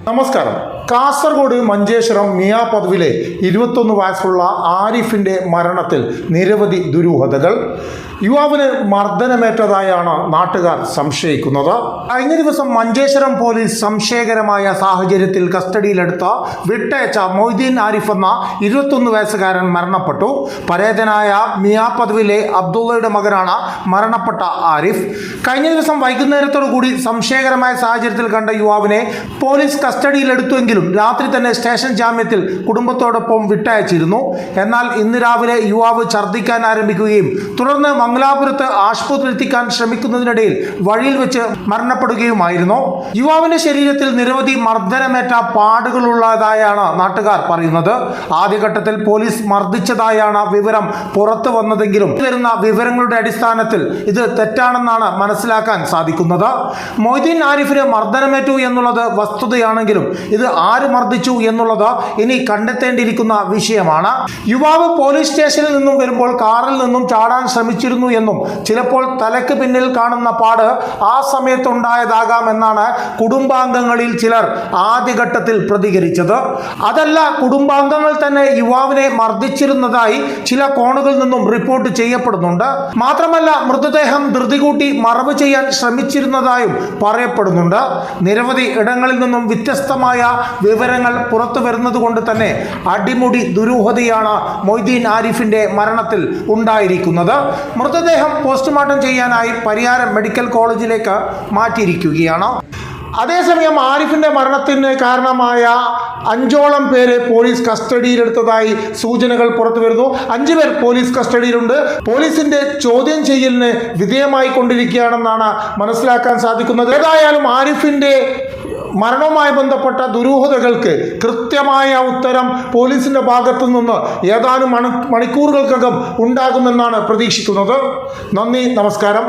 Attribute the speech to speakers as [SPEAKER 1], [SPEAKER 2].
[SPEAKER 1] നമസ്കാരം കാസർഗോഡ് മഞ്ചേശ്വരം മിയാ പദവിലെ ഇരുപത്തൊന്ന് വയസ്സുള്ള ആരിഫിന്റെ മരണത്തിൽ നിരവധി ദുരൂഹതകൾ. യുവാവിന് മർദ്ദനമേറ്റതായാണ് നാട്ടുകാർ സംശയിക്കുന്നത്. കഴിഞ്ഞ ദിവസം മഞ്ചേശ്വരം പോലീസ് സംശയകരമായ സാഹചര്യത്തിൽ കസ്റ്റഡിയിലെടുത്ത വിട്ടയച്ച മൊയ്തീൻ ആരിഫ് എന്ന ഇരുപത്തൊന്ന് വയസ്സുകാരൻ മരണപ്പെട്ടു. പരേതനായ മിയാ പദവിയിലെ അബ്ദുള്ളയുടെ മകനാണ് മരണപ്പെട്ട ആരിഫ്. കഴിഞ്ഞ ദിവസം വൈകുന്നേരത്തോടു കൂടി സംശയകരമായ സാഹചര്യത്തിൽ കണ്ട യുവാവിനെ പോലീസ് കസ്റ്റഡിയിലെടുത്തുവെങ്കിലും രാത്രി തന്നെ സ്റ്റേഷൻ ജാമ്യത്തിൽ കുടുംബത്തോടൊപ്പം വിട്ടയച്ചിരുന്നു. എന്നാൽ ഇന്ന് രാവിലെ യുവാവ് ഛർദ്ദിക്കാൻ ആരംഭിക്കുകയും തുടർന്ന് മംഗലാപുരത്ത് ആശുപത്രി എത്തിക്കാൻ ശ്രമിക്കുന്നതിനിടയിൽ വഴിയിൽ വെച്ച് മരണപ്പെടുകയുമായിരുന്നു. യുവാവിന്റെ ശരീരത്തിൽ നിരവധി മർദ്ദനമേറ്റ പാടുകളുള്ളതായാണ് നാട്ടുകാർ പറയുന്നത്. ആദ്യഘട്ടത്തിൽ പോലീസ് മർദ്ദിച്ചതായാണ് വിവരം പുറത്തു വന്നതെങ്കിലും വരുന്ന വിവരങ്ങളുടെ അടിസ്ഥാനത്തിൽ ഇത് തെറ്റാണെന്നാണ് മനസ്സിലാക്കാൻ സാധിക്കുന്നത്. മൊയ്തീൻ ആരിഫിന് മർദ്ദനമേറ്റു എന്നുള്ളത് വസ്തുതയാണെങ്കിലും ഇത് ആര് മർദ്ദിച്ചു എന്നുള്ളത് ഇനി കണ്ടെത്തേണ്ടിയിരിക്കുന്ന വിഷയമാണ്. യുവാവ് പോലീസ് സ്റ്റേഷനിൽ നിന്നും വരുമ്പോൾ കാറിൽ നിന്നും ചാടാൻ ശ്രമിച്ചിരുന്നു എന്നും ചിലപ്പോൾ തലയ്ക്ക് പിന്നിൽ കാണുന്ന പാട് ആ സമയത്തുണ്ടായതാകാം എന്നാണ് കുടുംബാംഗങ്ങളിൽ ചിലർ ആദ്യഘട്ടത്തിൽ പ്രതികരിച്ചത്. അതല്ല കുടുംബാംഗങ്ങൾ തന്നെ യുവാവിനെ മർദ്ദിച്ചിരുന്നതായി ചില കോണുകളിൽ നിന്നും റിപ്പോർട്ട് ചെയ്യപ്പെടുന്നുണ്ട്. മാത്രമല്ല മൃതദേഹം ധൃതി കൂട്ടി മറവ് ചെയ്യാൻ ശ്രമിച്ചിരുന്നതായും പറയപ്പെടുന്നുണ്ട്. നിരവധി ഇടങ്ങളിൽ നിന്നും വ്യത്യസ്തമായ വിവരങ്ങൾ പുറത്തു വരുന്നത് കൊണ്ട് തന്നെ അടിമുടി ദുരൂഹതയാണ് മൊയ്തീൻ ആരിഫിന്റെ മരണത്തിൽ ഉണ്ടായിരിക്കുന്നത്. മൃതദേഹം പോസ്റ്റ്മോർട്ടം ചെയ്യാനായി പരിയാരം മെഡിക്കൽ കോളേജിലേക്ക് മാറ്റിയിരിക്കുകയാണ്. അതേസമയം ആരിഫിന്റെ മരണത്തിന് കാരണമായ അഞ്ചോളം പേരെ പോലീസ് കസ്റ്റഡിയിലെടുത്തതായി സൂചനകൾ പുറത്തു വരുന്നു. അഞ്ചു പേർ പോലീസ് കസ്റ്റഡിയിലുണ്ട്. പോലീസിന്റെ ചോദ്യം ചെയ്യലിന് വിധേയമായി കൊണ്ടിരിക്കുകയാണെന്നാണ് മനസ്സിലാക്കാൻ സാധിക്കുന്നത്. ഏതായാലും ആരിഫിന്റെ മരണവുമായി ബന്ധപ്പെട്ട ദുരൂഹതകൾക്ക് കൃത്യമായ ഉത്തരം പോലീസിന്റെ ഭാഗത്തു നിന്ന് ഏതാനും മണി മണിക്കൂറുകൾക്കകം ഉണ്ടാകുമെന്നാണ് പ്രതീക്ഷിക്കുന്നത്. നന്ദി നമസ്കാരം.